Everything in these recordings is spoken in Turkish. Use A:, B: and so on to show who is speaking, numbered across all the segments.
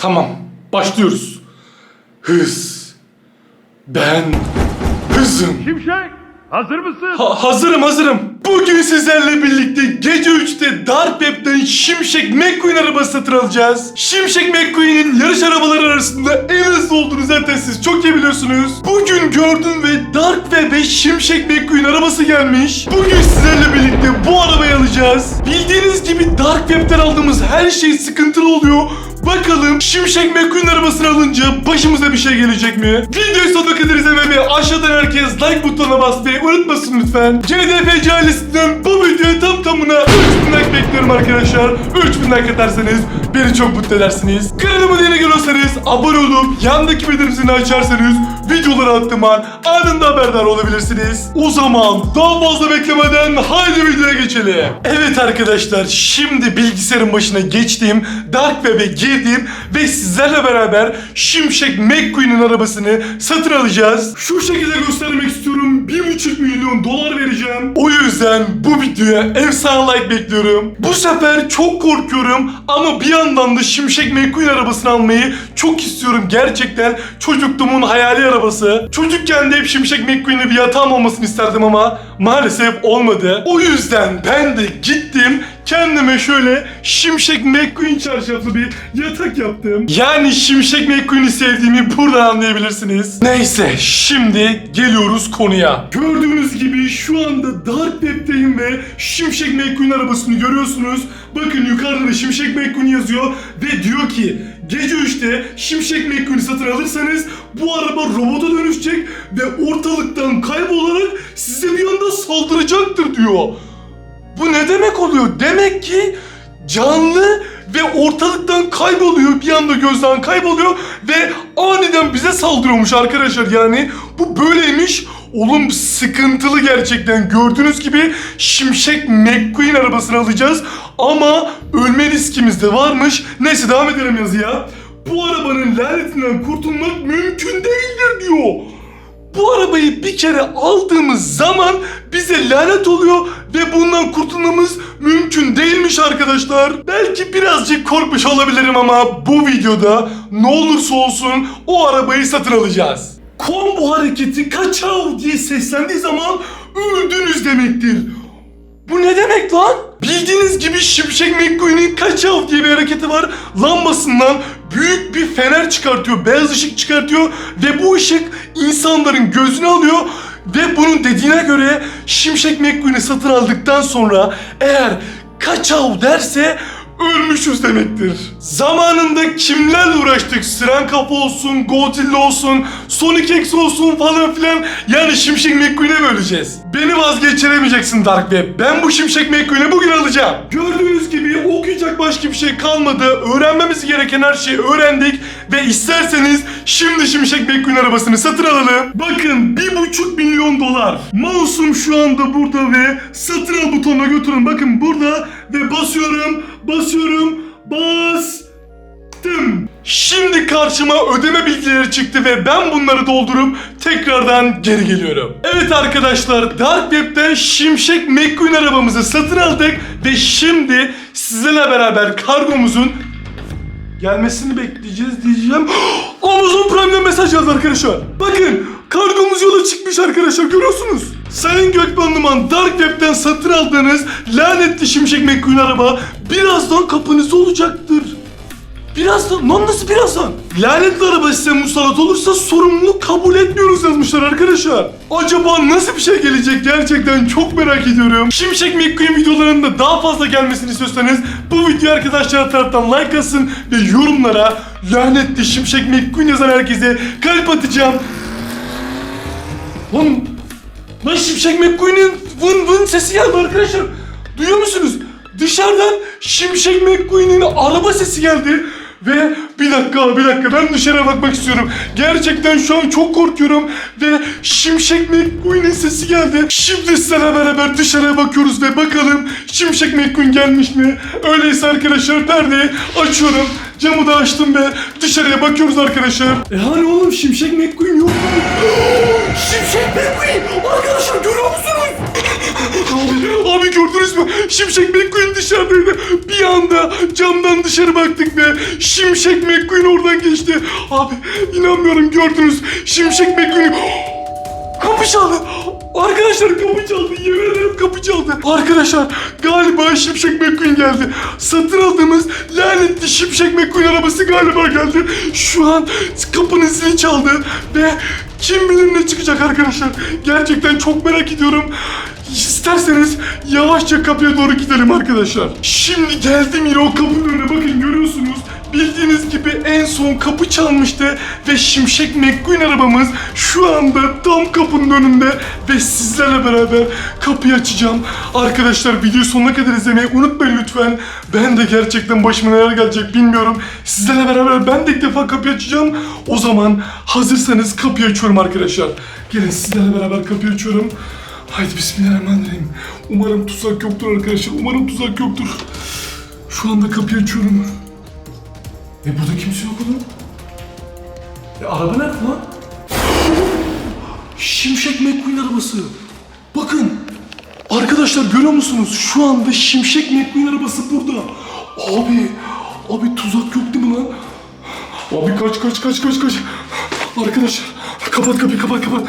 A: Tamam, başlıyoruz. Hız. Ben hızım.
B: Şimşek hazır mısın?
A: Ha- hazırım hazırım. Bugün sizlerle birlikte gece 3'te Dark Web'den Şimşek McQueen arabası satın alacağız. Şimşek McQueen'in yarış arabaları arasında en hızlı olduğunu zaten siz çok iyi biliyorsunuz. Bugün gördüm ve Dark Web'e Şimşek McQueen arabası gelmiş. Bugün sizlerle birlikte bu arabayı alacağız. Bildiğiniz gibi Dark Web'den aldığımız her şey sıkıntılı oluyor. Bakalım Şimşek McQueen arabasını alınca başımıza bir şey gelecek mi? Videoyu sonuna kadar izlemeyi aşağıdan herkes like butonuna basmayı unutmasın lütfen. CDFC ailesinden bu videoya tam tamına 3000 like bekliyorum arkadaşlar. 3000 like atarsanız beni çok mutlu edersiniz. Kanalıma yeni geliyorsanız abone olup yandaki bildirim açarsanız videoları attığım an anında haberdar olabilirsiniz. O zaman daha fazla beklemeden haydi videoya geçelim. Evet arkadaşlar şimdi bilgisayarın başına geçtiğim Dark Web'e girdim ve sizlerle beraber Şimşek McQueen'in arabasını satın alacağız. Şu şekilde göstermek istiyorum. 1,5 milyon dolar vereceğim. O yüzden bu videoya efsane like bekliyorum. Bu sefer çok korkuyorum ama bir yandan da Şimşek McQueen arabasını almayı çok istiyorum. Gerçekten çocukluğumun hayali arabası. Çocukken de hep Şimşek McQueen'e bir yatağım olmasını isterdim ama maalesef olmadı. O yüzden ben de gittim kendime şöyle Şimşek McQueen çarşaflı bir yatak yaptım. Yani Şimşek McQueen'i sevdiğimi buradan anlayabilirsiniz. Neyse şimdi geliyoruz konuya. Gördüğünüz gibi şu anda Dark Web'teyim ve Şimşek McQueen arabasını görüyorsunuz. Bakın yukarıda da Şimşek McQueen yazıyor ve diyor ki Gece 3'te Şimşek McQueen'i satın alırsanız bu araba robota dönüşecek ve ortalıktan kaybolarak size bir anda saldıracaktır diyor. Bu ne demek oluyor? Demek ki canlı ve ortalıktan kayboluyor. Bir anda gözden kayboluyor ve aniden bize saldırıyormuş arkadaşlar. Yani bu böyleymiş. Oğlum sıkıntılı gerçekten. Gördüğünüz gibi Şimşek McQueen arabasını alacağız. Ama ölme riskimiz de varmış. Neyse devam edelim yazıya. Bu arabanın lanetinden kurtulmak mümkün değildir diyor. Bu arabayı bir kere aldığımız zaman bize lanet oluyor ve bundan kurtulmamız mümkün değilmiş arkadaşlar. Belki birazcık korkmuş olabilirim ama bu videoda ne olursa olsun o arabayı satın alacağız. Combo hareketi kaçav diye seslendiği zaman öldünüz demektir. Bu ne demek lan? Bildiğiniz gibi Şimşek McQueen'in kaçav diye bir hareketi var. Lambasından büyük bir fener çıkartıyor, beyaz ışık çıkartıyor ve bu ışık insanların gözünü alıyor ve bunun dediğine göre Şimşek McQueen'i satın aldıktan sonra eğer kaçav derse ölmüşüz demektir. Zamanında kimlerle uğraştık? Siren Kapı olsun, Godzilla olsun, Sonic X olsun falan filan. Yani Şimşek McQueen'e mi öleceğiz? Beni vazgeçiremeyeceksin Dark Web. Ben bu Şimşek McQueen'i bugün alacağım. Gördüğünüz gibi okuyacak başka bir şey kalmadı. Öğrenmemiz gereken her şeyi öğrendik. Ve isterseniz şimdi Şimşek McQueen arabasını satın alalım. Bakın bir buçuk milyon dolar. Mouse'um şu anda burada ve satın al butonuna götürün. Bakın burada ve basıyorum, basıyorum, bastım. Şimdi karşıma ödeme bilgileri çıktı ve ben bunları doldurup tekrardan geri geliyorum. Evet arkadaşlar Dark Web'den Şimşek McQueen arabamızı satın aldık ve şimdi sizlerle beraber kargomuzun gelmesini bekleyeceğiz diyeceğim. Amazon Prime'den mesaj yazdı arkadaşlar. Bakın kargomuz yola çıkmış arkadaşlar görüyorsunuz. Sayın Gökmen Numan Dark Web'den satın aldığınız lanetli Şimşek McQueen araba birazdan kapınızda olacaktır. Birazdan, lan nasıl birazdan? Lanetli araba size musallat olursa sorumluluk kabul etmiyoruz yazmışlar arkadaşlar. Acaba nasıl bir şey gelecek gerçekten çok merak ediyorum. Şimşek McQueen videolarında daha fazla gelmesini istiyorsanız bu video arkadaşlar taraftan like atın ve yorumlara lanetli Şimşek McQueen yazan herkese kalp atacağım. Lan, lan Şimşek McQueen'in vın vın sesi geldi arkadaşlar. Duyuyor musunuz? Dışarıdan Şimşek McQueen'in araba sesi geldi. Ve bir dakika bir dakika ben dışarı bakmak istiyorum. Gerçekten şu an çok korkuyorum. Ve Şimşek McQueen'in sesi geldi. Şimdi sizlerle beraber dışarıya bakıyoruz ve bakalım Şimşek McQueen gelmiş mi? Öyleyse arkadaşlar perdeyi açıyorum. Camı da açtım ve dışarıya bakıyoruz arkadaşlar. E hani oğlum Şimşek McQueen yok mu? Şimşek McQueen! Arkadaşlar görüyor musunuz? Abi, abi gördünüz mü? Şimşek McQueen dışarıdaydı. Bir anda camdan dışarı baktık ve Şimşek McQueen oradan geçti. Abi inanmıyorum gördünüz. Şimşek McQueen... Kapı çaldı. Arkadaşlar kapı çaldı. Yemin ederim kapı çaldı. Arkadaşlar galiba Şimşek McQueen geldi. Satın aldığımız lanetli Şimşek McQueen arabası galiba geldi. Şu an kapının zili çaldı ve kim bilir ne çıkacak arkadaşlar. Gerçekten çok merak ediyorum. İsterseniz yavaşça kapıya doğru gidelim arkadaşlar. Şimdi geldim yine o kapının önüne bakın görüyorsunuz. Bildiğiniz gibi en son kapı çalmıştı ve Şimşek McQueen arabamız şu anda tam kapının önünde ve sizlerle beraber kapıyı açacağım. Arkadaşlar videoyu sonuna kadar izlemeyi unutmayın lütfen. Ben de gerçekten başıma neler gelecek bilmiyorum. Sizlerle beraber ben de ilk defa kapıyı açacağım. O zaman hazırsanız kapıyı açıyorum arkadaşlar. Gelin sizlerle beraber kapıyı açıyorum. Haydi bismillahirrahmanirrahim. Umarım tuzak yoktur arkadaşlar. Umarım tuzak yoktur. Şu anda kapıyı açıyorum. E burada kimse yok oğlum. E araba nerede lan? Şimşek McQueen arabası. Bakın. Arkadaşlar görüyor musunuz? Şu anda Şimşek McQueen arabası burada. Abi. Abi tuzak yok değil mi lan? Abi kaç kaç kaç kaç kaç. Arkadaşlar kapat kapıyı kapat kapat.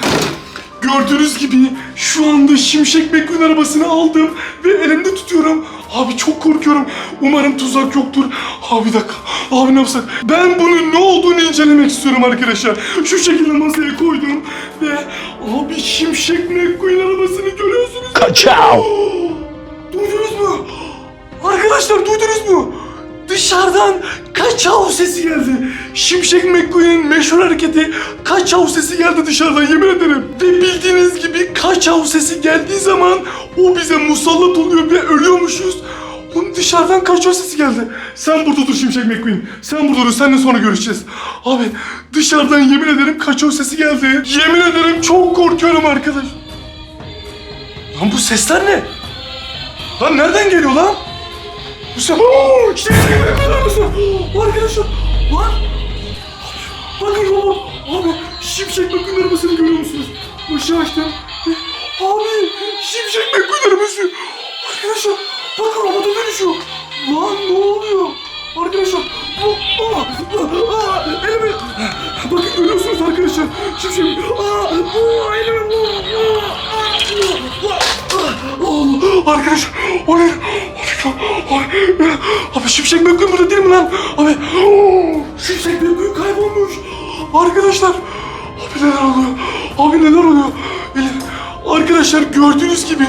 A: Gördüğünüz gibi şu anda Şimşek McQueen arabasını aldım ve elimde tutuyorum. Abi çok korkuyorum. Umarım tuzak yoktur. Abi bir dakika. Abi ne yapsak? Ben bunun ne olduğunu incelemek istiyorum arkadaşlar. Şu şekilde masaya koydum ve abi Şimşek McQueen arabasını görüyorsunuz.
B: Kaçav.
A: Duydunuz mu? Arkadaşlar duydunuz mu? Dışarıdan kaçav sesi geldi. Şimşek McQueen'in meşhur hareketi kaçav sesi geldi dışarıdan yemin ederim. Ve bildiğiniz gibi kaçav sesi geldiği zaman o bize musallat oluyor ve ölüyormuşuz. Bunun dışarıdan kaçav sesi geldi. Sen burada dur Şimşek McQueen. Sen burada dur. Seninle sonra görüşeceğiz. Abi dışarıdan yemin ederim kaçav sesi geldi. Yemin ederim çok korkuyorum arkadaş. Lan bu sesler ne? Lan nereden geliyor lan? Bu. Ooo! İşte bakar mısın? Arkadaşlar! Lan! Bakın robot! Abi! Şimşek McQueen arabasını görüyor musunuz? Işığı açtım. Abi! Şimşek McQueen arabası! Arkadaşlar! Bakın robota dönüşüyor. Lan ne oluyor? Arkadaşlar! Aa! Aa! Aa! Elimi... Bakın görüyorsunuz arkadaşlar. Şimşek... Aa! Aa! Elimi... Aa! Aa! Aa! Arkadaşlar! O ne? Abi, abi Şimşek McQueen burada değil mi lan? Abi Şimşek McQueen kaybolmuş. Arkadaşlar abi neler oluyor? Abi neler oluyor? Arkadaşlar gördüğünüz gibi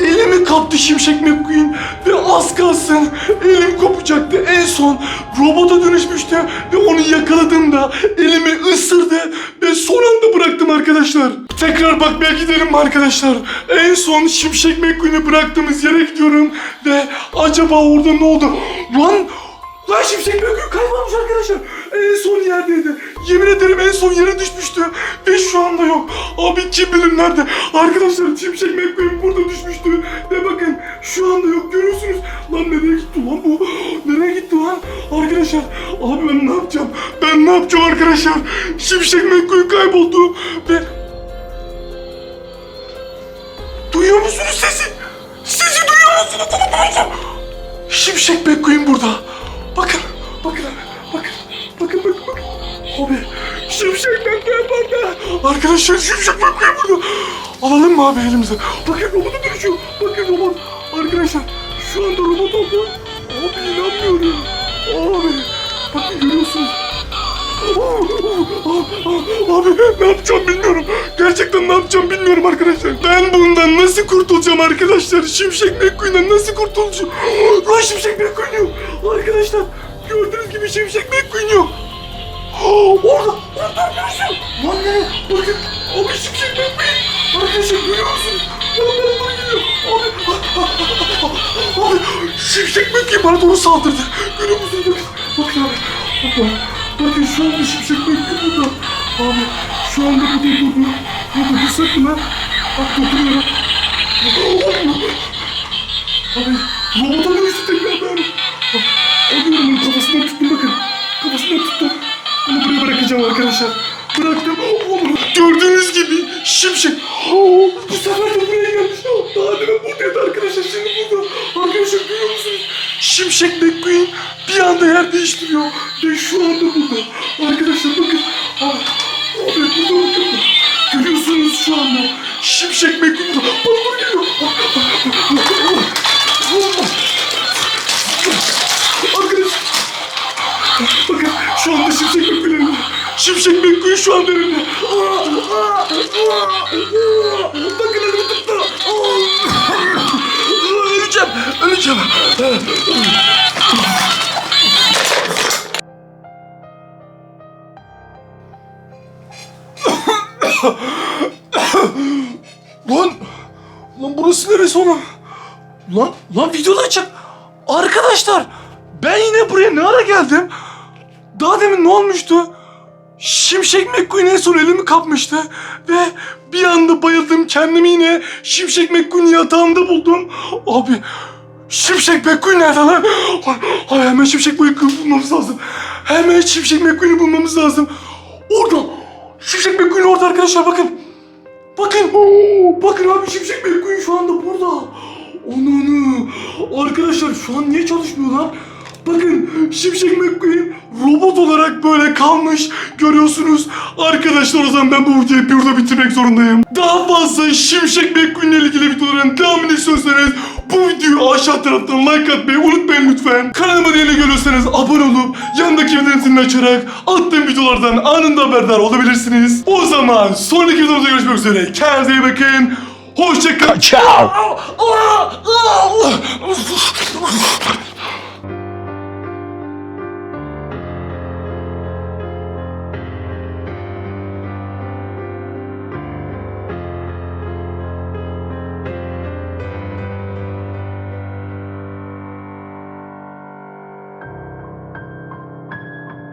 A: elimi kaptı Şimşek McQueen ve az kalsın elim kopacaktı. En son robota dönüşmüştü ve onu yakaladığımda elimi ısırdı ve son anda bıraktım arkadaşlar. Tekrar bakmaya gidelim arkadaşlar? En son Şimşek McQueen'i bıraktığımız yere gidiyorum ve acaba orada ne oldu? Lan Lan Şimşek McQueen kaybolmuş arkadaşlar. En son yerdeydi. Yemin ederim en son yere düşmüştü. Ve şu anda yok. Abi kim bilir nerede? Arkadaşlar Şimşek McQueen burada düşmüştü. Ve bakın şu anda yok görüyorsunuz. Lan nereye gitti lan bu? Nereye gitti lan? Arkadaşlar abi ben ne yapacağım? Ben ne yapacağım arkadaşlar? Şimşek McQueen kayboldu. Ve Duyuyor musunuz sesi? Sesi duyuyor musunuz? Şimşek McQueen burada. Bakın, bakın bakın, bakın, bakın, bakın. Abi, Şimşek McQueen burada. Arkadaşlar Şimşek McQueen burada. Alalım mı abi elimize? Bakın robota dönüşüyor. Bakın robot. Arkadaşlar şu anda robot oldu. Abi inanmıyorum. Abi, bakın görüyorsunuz. Abi ne yapacağım bilmiyorum. Gerçekten ne yapacağım bilmiyorum arkadaşlar. Ben bundan nasıl kurtulacağım arkadaşlar? Şimşek McQueen'den nasıl kurtulacağım? Lan Şimşek McQueen yok. Arkadaşlar gördüğünüz gibi Şimşek McQueen yok. Orada, orada arkadaşlar. Lan ne? Bakın abi Şimşek McQueen. Arkadaşlar görüyor musunuz? Lan bana doğru geliyor. Abi, abi Şimşek McQueen bana doğru saldırdı. Görüyor musunuz? Bakın, bakın abi. Bakın. Bakın şu anda Şimşek McQueen burada. Abi şu anda bu durdu. Burada dursak mı lan? Bak dokunuyorum. Abi robota dönüştü tekrardan. Bak, Alıyorum onu kafasından tuttum bakın. Kafasından tuttum. Onu buraya bırakacağım arkadaşlar. Bıraktım. Onu gördüğünüz gibi şimşek. Bu sefer de buraya gelmiş. Daha demin buradaydı arkadaşlar şimdi burada. Arkadaşlar görüyor musunuz? Şimşek McQueen bir anda yer değiştiriyor. Ve şu anda burada. Arkadaşlar bakın. Aa, Abi burada bakın. Görüyorsunuz şu anda. Şimşek McQueen burada. Bak burada geliyor. Arkadaşlar. Bakın şu anda Şimşek McQueen elinde. Şimşek McQueen şu anda aa, aa. Öleceğim. Lan, lan burası neresi oğlum? Lan, lan videoda açık. Arkadaşlar, ben yine buraya ne ara geldim? Daha demin ne olmuştu? Şimşek McQueen en son elimi kapmıştı ve bir anda bayıldım kendimi yine Şimşek McQueen yatağında buldum. Abi Şimşek McQueen nerede lan? Ay, hemen Şimşek McQueen'i bulmamız lazım. Hemen Şimşek McQueen'i bulmamız lazım. Orada. Şimşek McQueen orada arkadaşlar bakın. Bakın. Oo, bakın abi Şimşek McQueen şu anda burada. Onu onu. Arkadaşlar şu an niye çalışmıyor lan? Bakın Şimşek McQueen robot olarak böyle kalmış. Görüyorsunuz. Arkadaşlar o zaman ben bu videoyu burada bitirmek zorundayım. Daha fazla Şimşek McQueen ile ilgili videoların devamını istiyorsanız bu videoyu aşağı taraftan like atmayı unutmayın lütfen. Kanalıma yeni görüyorsanız abone olup yanındaki bildirim zilini açarak attığım videolardan anında haberdar olabilirsiniz. O zaman sonraki videomuzda görüşmek üzere. Kendinize iyi bakın. Hoşçakalın.
C: Ciao.